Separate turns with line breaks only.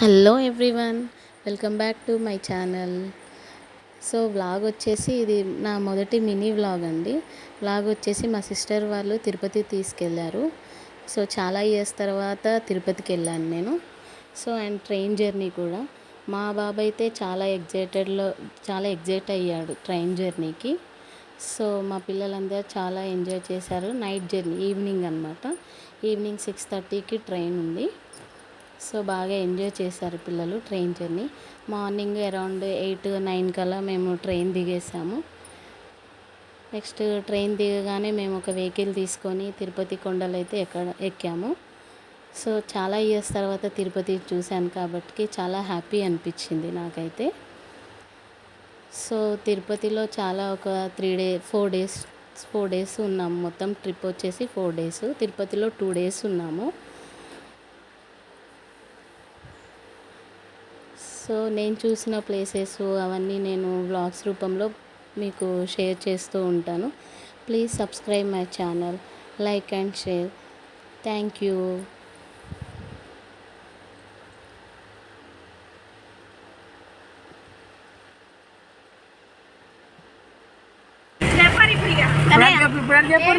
Hello everyone welcome back to my channel. So vlog వచ్చేసి ఇది నా మొదటి మినీ వ్లాగ్ అండి. వ్లాగ్ వచ్చేసి మా సిస్టర్ వాళ్ళు తిరుపతి తీసుకెళ్ళారు సో చాలా ఇయర్స్ తర్వాత తిరుపతికి వెళ్ళాను నేను. సో అండ్ ట్రైన్ జర్నీ కూడా. మా బాబు అయితే చాలా ఎగ్జైటెడ్లో చాలా ఎగ్జైట్ అయ్యాడు ట్రైన్ జర్నీకి. సో మా పిల్లలందరూ చాలా ఎంజాయ్ చేశారు. నైట్ జర్నీ ఈవినింగ్ అనమాట ఈవినింగ్ సిక్స్ థర్టీకి ట్రైన్ ఉంది. సో బాగా ఎంజాయ్ చేశారు పిల్లలు train journey. Morning around eight nine కల్లా మేము ట్రైన్ దిగేసాము నెక్స్ట్ ట్రైన్ దిగగానే మేము ఒక వెహికల్ తీసుకొని తిరుపతి కొండలు అయితే ఎక్కడ ఎక్కాము. సో చాలా ఇయర్స్ తర్వాత తిరుపతి చూశాను కాబట్టి చాలా హ్యాపీ అనిపించింది నాకైతే. సో తిరుపతిలో చాలా ఒక three day four days four days ఉన్నాము. మొత్తం ట్రిప్ వచ్చేసి ఫోర్ డేస్. తిరుపతిలో టూ డేస్ ఉన్నాము. సో నేను చూసిన ప్లేసెస్ అవన్నీ నేను వ్లాగ్స్ రూపంలో మీకు షేర్ చేస్తూ ఉంటాను. Please subscribe my channel like and share thank you
ఇప్పుడు చెప్పు